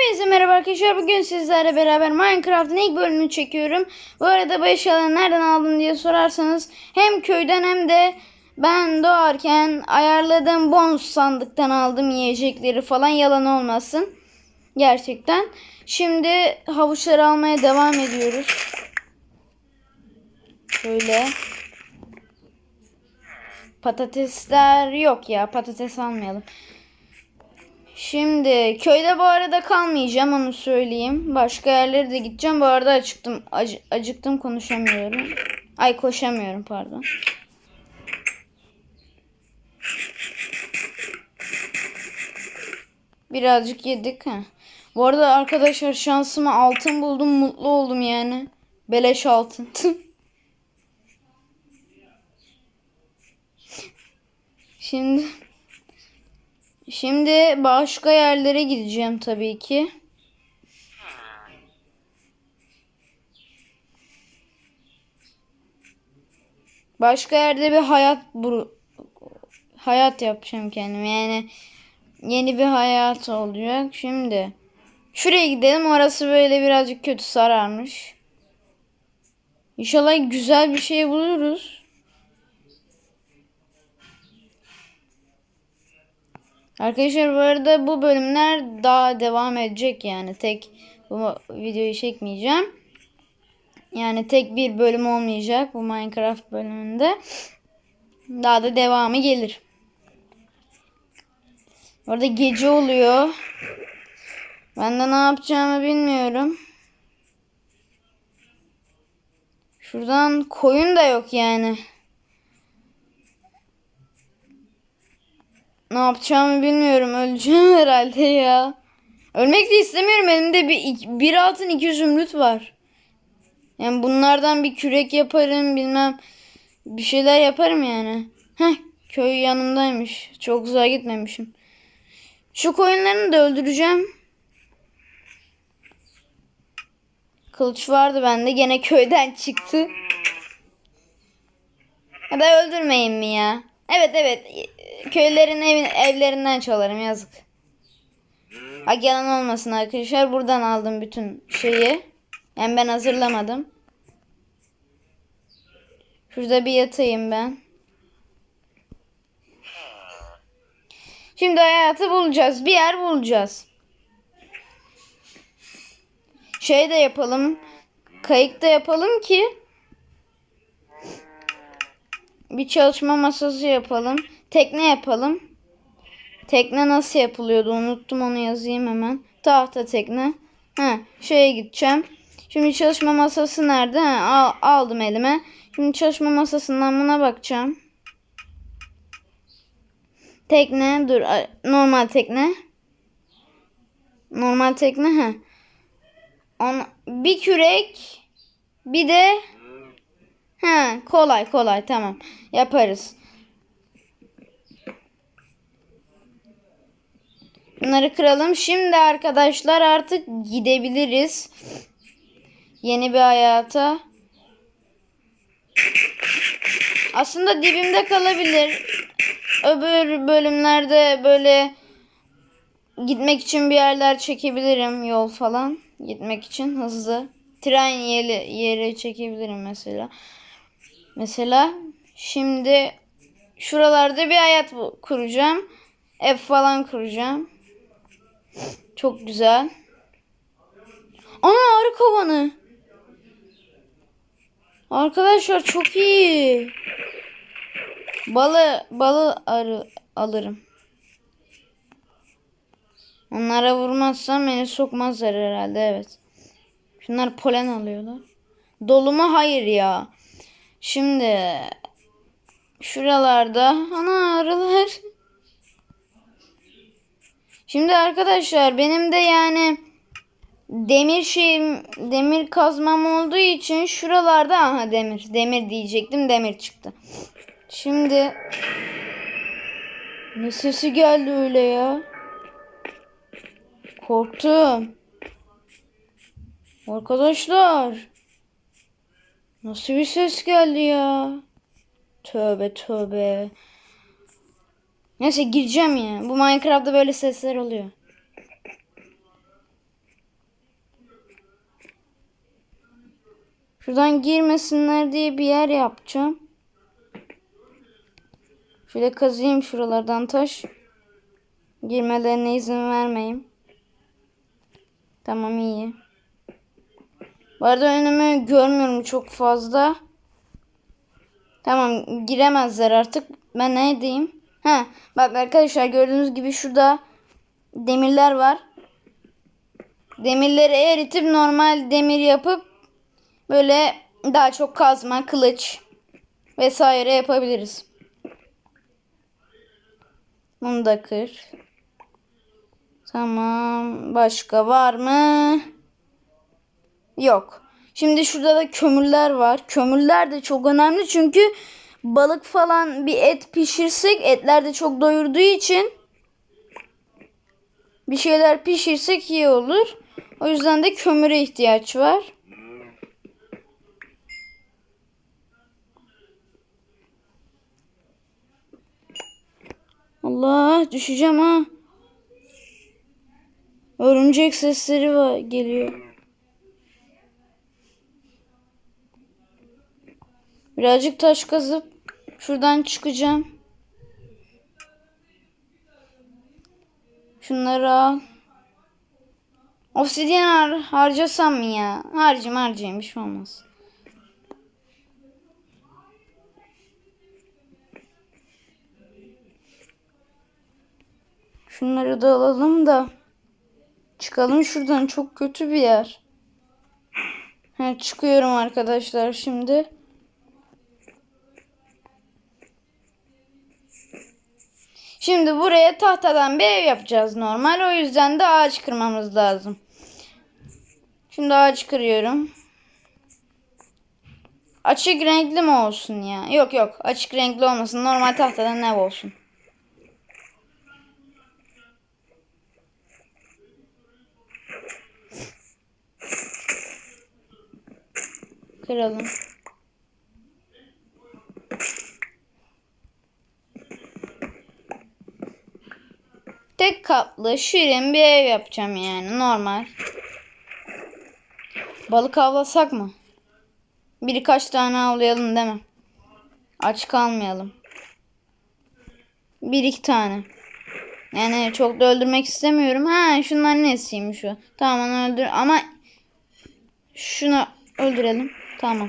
Hepinize merhaba arkadaşlar. Bugün sizlerle beraber Minecraft'ın ilk bölümünü çekiyorum. Bu arada bu eşyaları nereden aldım diye sorarsanız hem köyden hem de ben doğarken ayarladığım bonus sandıktan aldım yiyecekleri falan yalan olmasın. Gerçekten. Şimdi havuçları almaya devam ediyoruz. Şöyle. Patatesler yok ya patates almayalım. Şimdi köyde bu arada kalmayacağım onu söyleyeyim. Başka yerlere de gideceğim. Bu arada acıktım. Acı, acıktım konuşamıyorum. Ay koşamıyorum pardon. Birazcık yedik ha. Bu arada arkadaşlar şansıma altın buldum. Mutlu oldum yani. Beleş altın. Şimdi Şimdi başka yerlere gideceğim tabii ki. Başka yerde bir hayat hayat yapacağım kendim. Yani yeni bir hayat olacak. Şimdi şuraya gidelim. Orası böyle birazcık kötü sararmış. İnşallah güzel bir şey buluruz. Arkadaşlar bu arada bu bölümler daha devam edecek yani tek bu videoyu çekmeyeceğim. Yani tek bir bölüm olmayacak bu Minecraft bölümünde. Daha da devamı gelir. Orada gece oluyor. Ben de ne yapacağımı bilmiyorum. Şuradan koyun da yok yani. Ne yapacağımı bilmiyorum. Öleceğim herhalde ya. Ölmek de istemiyorum. Elimde bir, bir altın iki zümrüt var. Yani bunlardan bir kürek yaparım bilmem. Bir şeyler yaparım yani. Heh köy yanımdaymış. Çok uzağa gitmemişim. Şu koyunlarını da öldüreceğim. Kılıç vardı bende. Gene köyden çıktı. Ya da öldürmeyin mi ya? Evet evet. Köylerin evin, evlerinden çalarım yazık. Bak yalan olmasın arkadaşlar. Buradan aldım bütün şeyi. Yani ben hazırlamadım. Şurada bir yatayım ben. Şimdi hayatı bulacağız. Bir yer bulacağız. Şey de yapalım. Kayık da yapalım ki bir çalışma masası yapalım. Tekne yapalım. Tekne nasıl yapılıyordu unuttum onu yazayım hemen. Tahta tekne. Ha, şeye gideceğim. Şimdi çalışma masası nerede? Ha, al, aldım elime. Şimdi çalışma masasından buna bakacağım. Tekne dur normal tekne. Normal tekne ha. On, bir kürek bir de ha kolay kolay tamam yaparız. Bunları kıralım. Şimdi arkadaşlar artık gidebiliriz. Yeni bir hayata. Aslında dibimde kalabilir. Öbür bölümlerde böyle gitmek için bir yerler çekebilirim. Yol falan. Gitmek için hızlı. Tren yeri, yeri çekebilirim mesela. Mesela şimdi şuralarda bir hayat kuracağım. Ev falan kuracağım. Çok güzel. Ana arı kovanı. Arkadaşlar çok iyi. Balı balı arı alırım. Onlara vurmazsam beni sokmazlar herhalde evet. Şunlar polen alıyorlar. Doluma hayır ya. Şimdi şuralarda ana arılar. Şimdi arkadaşlar benim de yani demir şeyim demir kazmam olduğu için şuralarda aha demir demir diyecektim demir çıktı. Şimdi ne sesi geldi öyle ya? Korktum. Arkadaşlar. Nasıl bir ses geldi ya? Tövbe tövbe. Neyse gireceğim ya. Bu Minecraft'ta böyle sesler oluyor. Şuradan girmesinler diye bir yer yapacağım. Şöyle kazıyım şuralardan taş. Girmelerine izin vermeyeyim. Tamam iyi. Bu arada önümü görmüyorum çok fazla. Tamam giremezler artık. Ben ne edeyim? Ha, bak arkadaşlar gördüğünüz gibi şurada demirler var. Demirleri eritip normal demir yapıp böyle daha çok kazma, kılıç vesaire yapabiliriz. Bunu da kır. Tamam. Başka var mı? Yok. Şimdi şurada da kömürler var. Kömürler de çok önemli çünkü balık falan bir et pişirsek etler de çok doyurduğu için bir şeyler pişirsek iyi olur. O yüzden de kömüre ihtiyaç var. Allah düşeceğim ha. Örümcek sesleri var, geliyor. Birazcık taş kazıp şuradan çıkacağım. Şunları al. Obsidyen har harcasam mı ya? Harcım harcayayım bir şey olmaz. Şunları da alalım da çıkalım şuradan çok kötü bir yer. Ha, çıkıyorum arkadaşlar şimdi. Şimdi buraya tahtadan bir ev yapacağız normal. O yüzden de ağaç kırmamız lazım. Şimdi ağaç kırıyorum. Açık renkli mi olsun ya? Yok yok açık renkli olmasın. Normal tahtadan ev olsun. Kıralım. Tek katlı şirin bir ev yapacağım yani normal. Balık avlasak mı? Birkaç tane avlayalım değil mi? Aç kalmayalım. Bir iki tane. Yani çok da öldürmek istemiyorum. Ha şunlar nesiymiş şu. Tamam onu öldür ama şunu öldürelim. Tamam.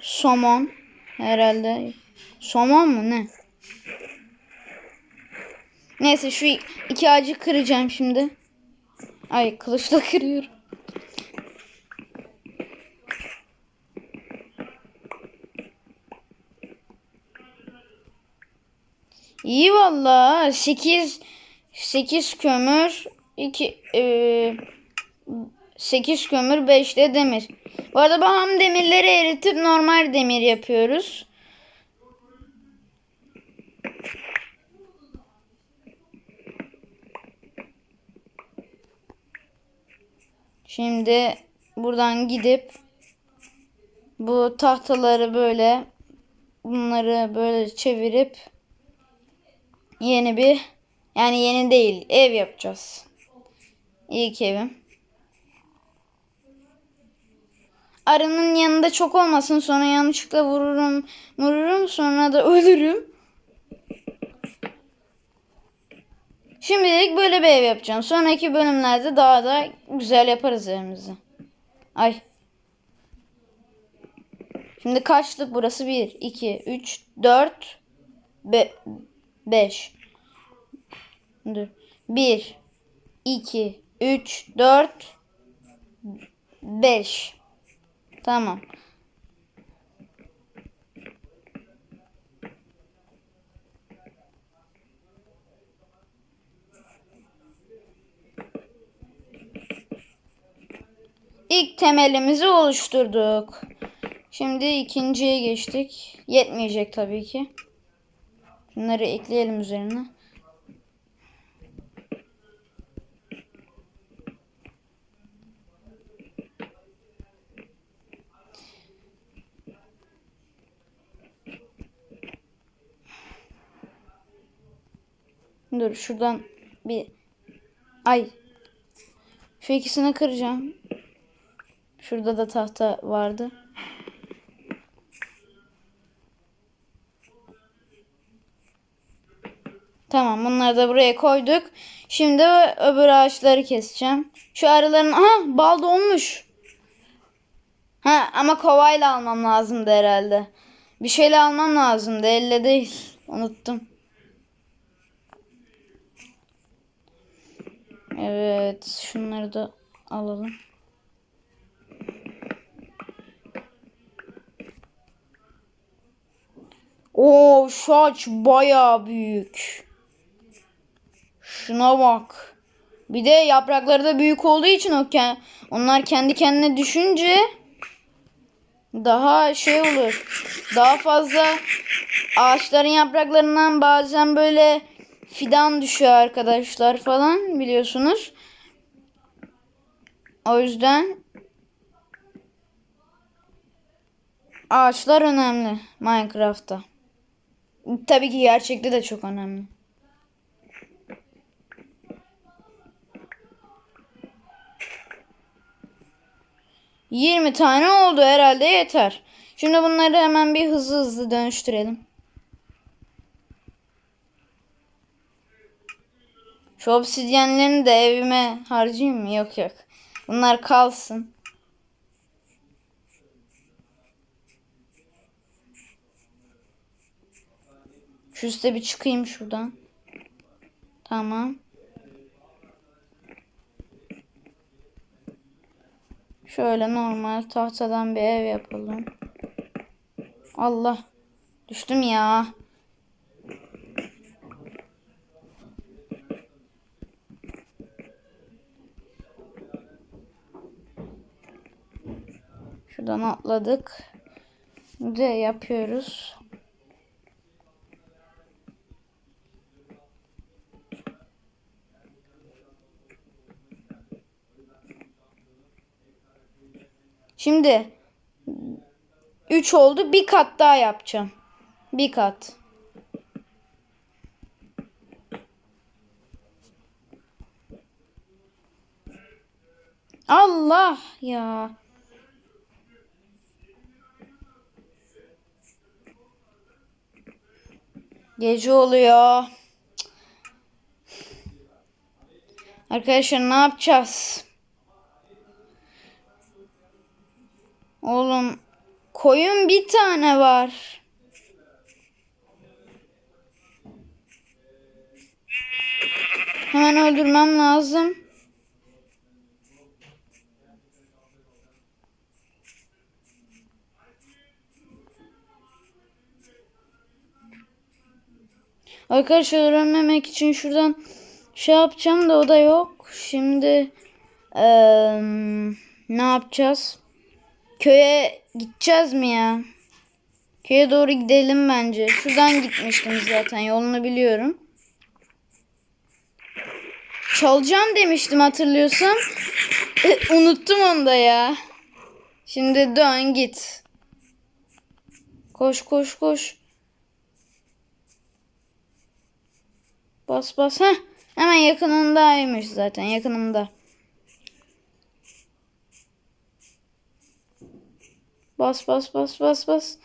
Somon herhalde. Somon mu ne? Neyse şu iki ağacı kıracağım şimdi. Ay kılıçla kırıyorum. İyi valla. 8 8 kömür 2 e, 8 kömür 5 de demir. Bu arada ham demirleri eritip normal demir yapıyoruz. Şimdi buradan gidip bu tahtaları böyle bunları böyle çevirip yeni bir yani yeni değil ev yapacağız. İlk evim. Arının yanında çok olmasın sonra yanlışlıkla vururum vururum sonra da ölürüm. Şimdilik böyle bir ev yapacağım. Sonraki bölümlerde daha da güzel yaparız evimizi. Ay. Şimdi kaçlık burası? 1, 2, 3, 4, 5. Dur. 1, 2, 3, 4, 5. Tamam. İlk temelimizi oluşturduk. Şimdi ikinciye geçtik. Yetmeyecek tabii ki. Bunları ekleyelim üzerine. Dur şuradan bir ay şu ikisini kıracağım. Şurada da tahta vardı. Tamam bunları da buraya koyduk. Şimdi öbür ağaçları keseceğim. Şu arıların... Aha bal dolmuş. Ha ama kovayla almam lazımdı herhalde. Bir şeyle almam lazımdı. Elle değil. Unuttum. Evet. Şunları da alalım. Oo şu ağaç bayağı büyük. Şuna bak. Bir de yaprakları da büyük olduğu için o onlar kendi kendine düşünce daha şey olur. Daha fazla ağaçların yapraklarından bazen böyle fidan düşüyor arkadaşlar falan biliyorsunuz. O yüzden ağaçlar önemli Minecraft'ta. Tabii ki gerçekte de çok önemli. Yirmi tane oldu herhalde yeter. Şimdi bunları hemen bir hızlı hızlı dönüştürelim. Şu obsidyenlerini de evime harcayayım mı? Yok yok. Bunlar kalsın. Şu üste bir çıkayım şuradan. Tamam. Şöyle normal tahtadan bir ev yapalım. Allah. Düştüm ya. Şuradan atladık. De yapıyoruz. Şimdi 3 oldu. Bir kat daha yapacağım. Bir kat. Allah ya. Gece oluyor. Arkadaşlar ne yapacağız? Oğlum koyun bir tane var. Hemen öldürmem lazım. Arkadaşlar ölmemek için şuradan şey yapacağım da o da yok. Şimdi eee, ne yapacağız? Köye gideceğiz mi ya? Köye doğru gidelim bence. Şuradan gitmiştim zaten. Yolunu biliyorum. Çalacağım demiştim hatırlıyorsan. E, unuttum onu da ya. Şimdi dön git. Koş koş koş. Bas bas. Heh. Hemen yakınındaymış zaten. Yakınımda. Bas bas bas bas bas.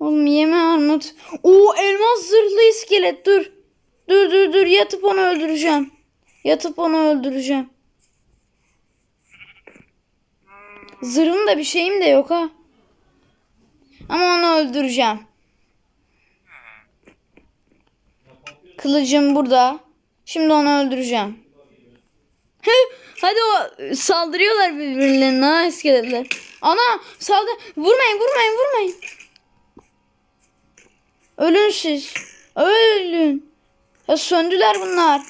Oğlum yeme armut. Oo elmas zırhlı iskelet dur. Dur dur dur yatıp onu öldüreceğim. Yatıp onu öldüreceğim. Zırhım da bir şeyim de yok ha. Ama onu öldüreceğim. Kılıcım burada. Şimdi onu öldüreceğim. Hadi o saldırıyorlar birbirlerine ha iskeletler. Ana saldır. Vurmayın vurmayın vurmayın. Ölün siz. Ölün. Ya söndüler bunlar.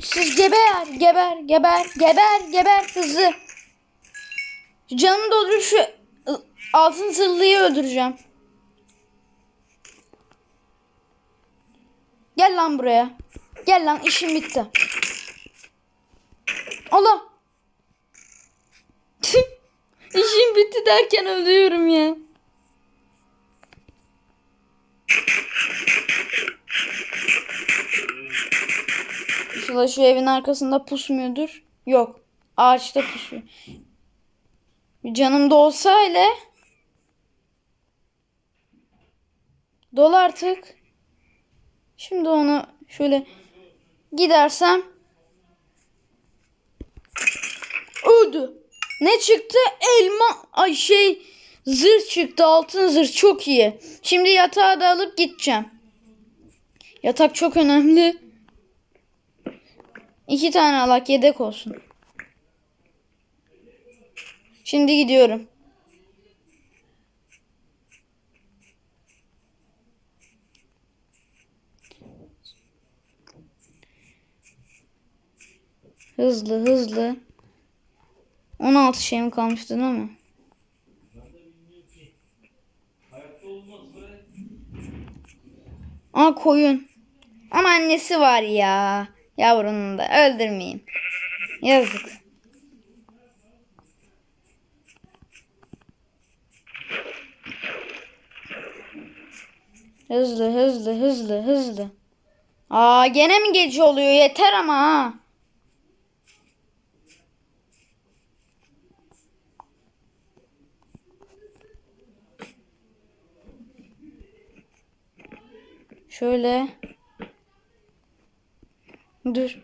Siz geber geber geber geber geber hızlı. Canımı doldurup şu altın zırhlıyı öldüreceğim. Gel lan buraya. Gel lan işim bitti. Allah. İşim bitti derken ölüyorum ya. İnşallah şu evin arkasında pusmuyordur. Yok. Ağaçta pusuyor. Bir canım da olsa hele. Dol artık. Şimdi onu şöyle gidersem öldü. Ne çıktı? Elma ay şey zırh çıktı. Altın zırh çok iyi. Şimdi yatağı da alıp gideceğim. Yatak çok önemli. İki tane alak yedek olsun. Şimdi gidiyorum. Hızlı hızlı. 16 şeyim kalmıştı değil mi? Aa koyun. Ama annesi var ya. Yavrunun da öldürmeyeyim. Yazık. Hızlı hızlı hızlı hızlı. Aa gene mi gece oluyor? Yeter ama ha. Şöyle. Dur.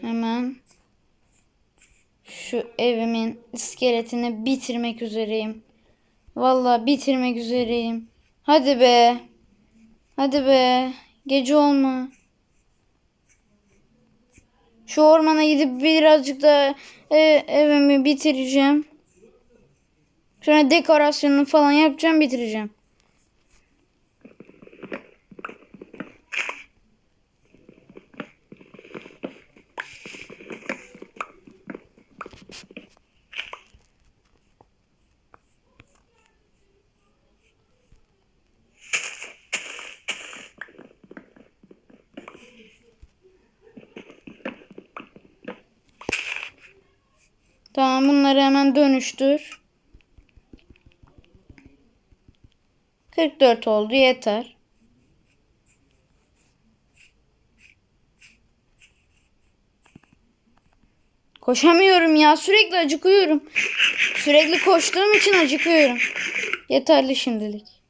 Hemen şu evimin iskeletini bitirmek üzereyim. Vallahi bitirmek üzereyim. Hadi be. Hadi be. Gece olma. Şu ormana gidip birazcık da e, evimi bitireceğim. Sonra dekorasyonunu falan yapacağım bitireceğim. Tamam bunları hemen dönüştür. 44 oldu yeter. Koşamıyorum ya sürekli acıkıyorum. Sürekli koştuğum için acıkıyorum. Yeterli şimdilik.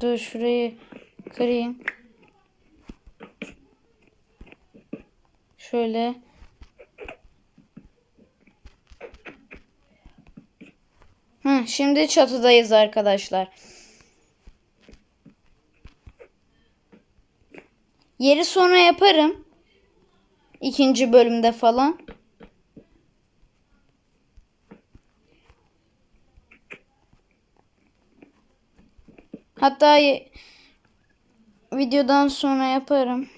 Dur şurayı kırayım. Şöyle. Hı, şimdi çatıdayız arkadaşlar. Yeri sonra yaparım. İkinci bölümde falan. Hatta videodan sonra yaparım.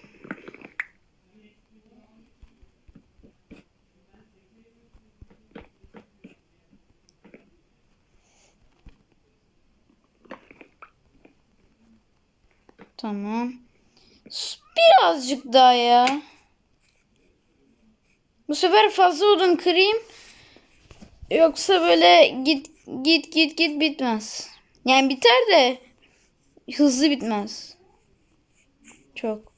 Tamam. Birazcık daha ya. Bu sefer fazla odun kırayım. Yoksa böyle git git git git bitmez. Yani biter de hızlı bitmez. Çok.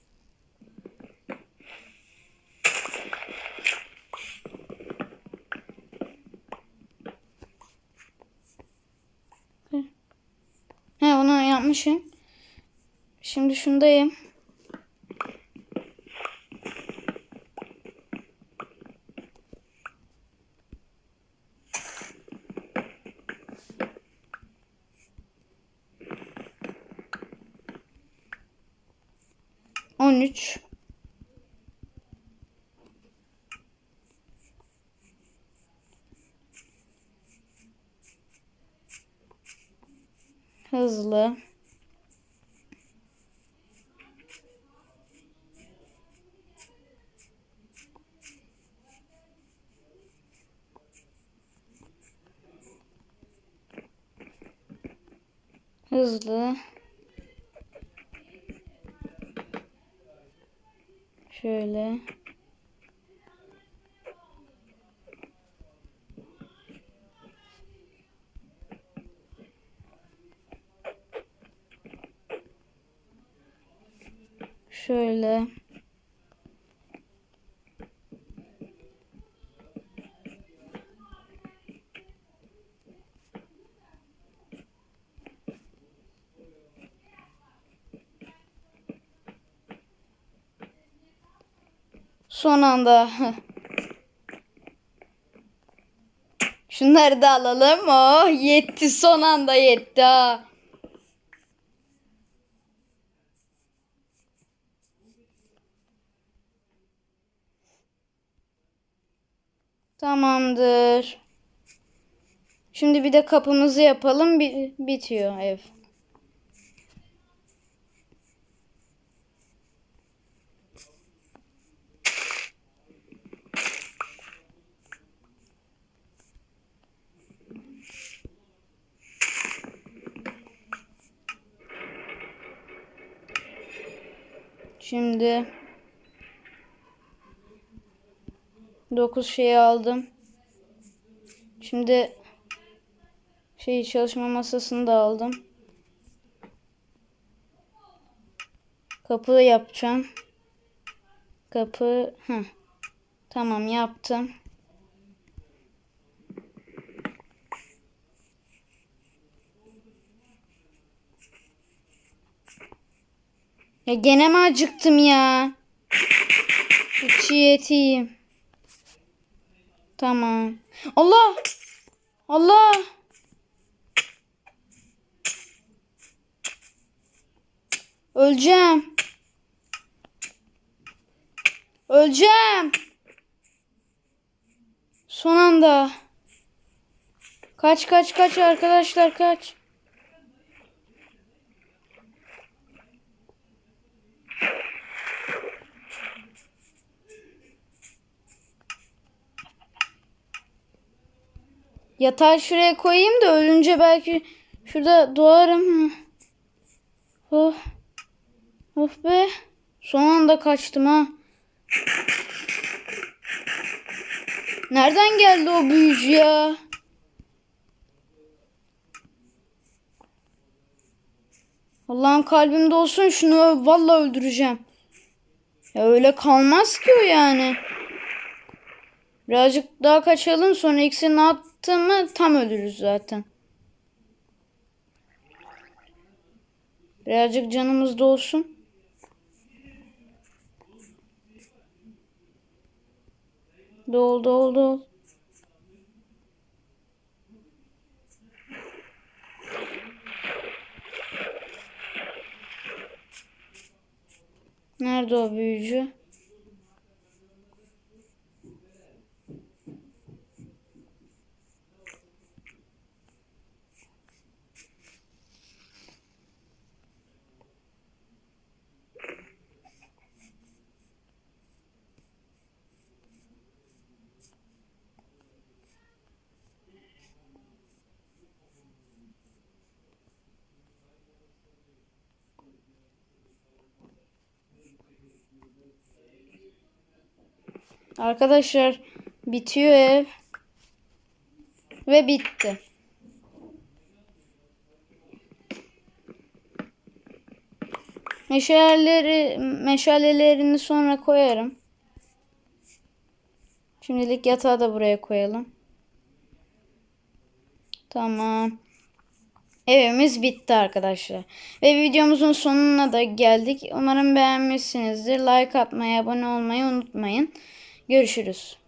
He onu yapmışım. Şimdi şundayım. 13 hızlı. Hızlı. Şöyle. Son anda. Şunları da alalım. Oh yetti son anda yetti. Tamamdır. Şimdi bir de kapımızı yapalım. Bi- bitiyor ev. Şimdi 9 şeyi aldım. Şimdi şey çalışma masasını da aldım. Kapı yapacağım. Kapı hı. Tamam yaptım. Ya gene mi acıktım ya? Çiğ. Tamam. Allah! Allah! Öleceğim. Öleceğim. Son anda. Kaç kaç kaç arkadaşlar kaç. Yatağı şuraya koyayım da ölünce belki şurada doğarım. Oh. Of be. Son anda kaçtım ha. Nereden geldi o büyücü ya? Allah'ım kalbimde olsun şunu vallahi öldüreceğim. Ya öyle kalmaz ki o yani. Birazcık daha kaçalım sonra iksirini attığımı tam ölürüz zaten. Birazcık canımız da olsun. Dol dol dol. Nerede o büyücü? Arkadaşlar bitiyor ev. Ve bitti. Meşaleleri, meşalelerini sonra koyarım. Şimdilik yatağı da buraya koyalım. Tamam. Evimiz bitti arkadaşlar. Ve videomuzun sonuna da geldik. Umarım beğenmişsinizdir. Like atmayı, abone olmayı unutmayın. Görüşürüz.